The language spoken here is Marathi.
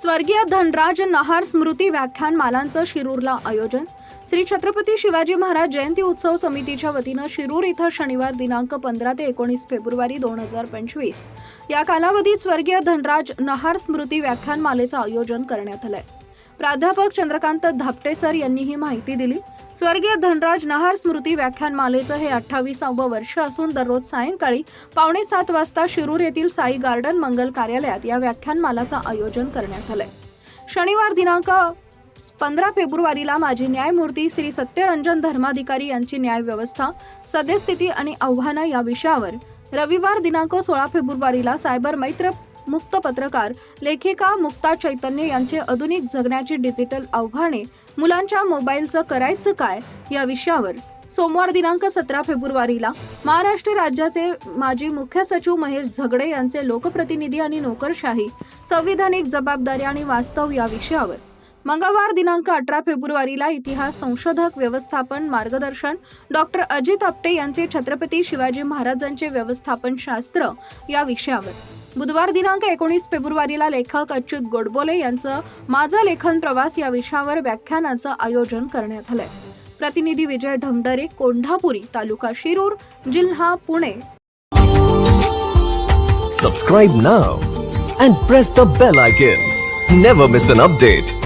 स्वर्गीय धनराज नहार स्मृती व्याख्यान मालांचं शिरूरला आयोजन. श्री छत्रपती शिवाजी महाराज जयंती उत्सव समितीच्या वतीनं शिरूर इथं शनिवार दिनांक पंधरा ते एकोणीस फेब्रुवारी दोन हजार पंचवीस. या कालावधीत स्वर्गीय धनराज नहार स्मृती व्याख्यान मालेचं आयोजन करण्यात आलंय. प्राध्यापक चंद्रकांत धापटे सर यांनी ही माहिती दिली. स्वर्गीय धनराज नहार स्मृती व्याख्यानमालेचं हे अठ्ठावीसावं वर्ष असून दररोज सायंकाळी पावणे सात वाजता शिरूर येथील साई गार्डन मंगल कार्यालयात या व्याख्यानमालाचं आयोजन करण्यात आलंय. शनिवार दिनांक पंधरा फेब्रुवारीला माजी न्यायमूर्ती श्री सत्यरंजन धर्माधिकारी यांची न्यायव्यवस्था सद्यस्थिती आणि आव्हानं या विषयावर रविवार दिनांक सोळा फेब्रुवारीला सायबर मैत्र मुक्त पत्रकार लेखिका मुक्ता चैतन्य यांचे आधुनिक जगण्याची डिजिटल आव्हाने मुलांच्या मोबाईलचं करायचं काय या विषयावर सोमवार दिनांक सतरा फेब्रुवारीला महाराष्ट्र राज्याचे माजी मुख्य सचिव महेश झगडे यांचे लोकप्रतिनिधी आणि नोकरशाही संविधानिक जबाबदारी आणि वास्तव या विषयावर. मंगळवार दिनांक अठरा फेब्रुवारीला इतिहास संशोधक व्यवस्थापन मार्गदर्शन डॉक्टर अजित आपटे यांचे छत्रपती शिवाजी महाराजांचे व्यवस्थापन शास्त्र या विषयावर. बुधवार दिनांक एकोणीस फेब्रुवारीला लेखक अच्युत गोडबोले यांचं माझा लेखन प्रवास या विषयावर व्याख्यानाचं आयोजन करण्यात आलंय. प्रतिनिधी विजय ढमडरे कोंढापुरी तालुका शिरूर जिल्हा Pune. Subscribe now and press the bell icon never miss an update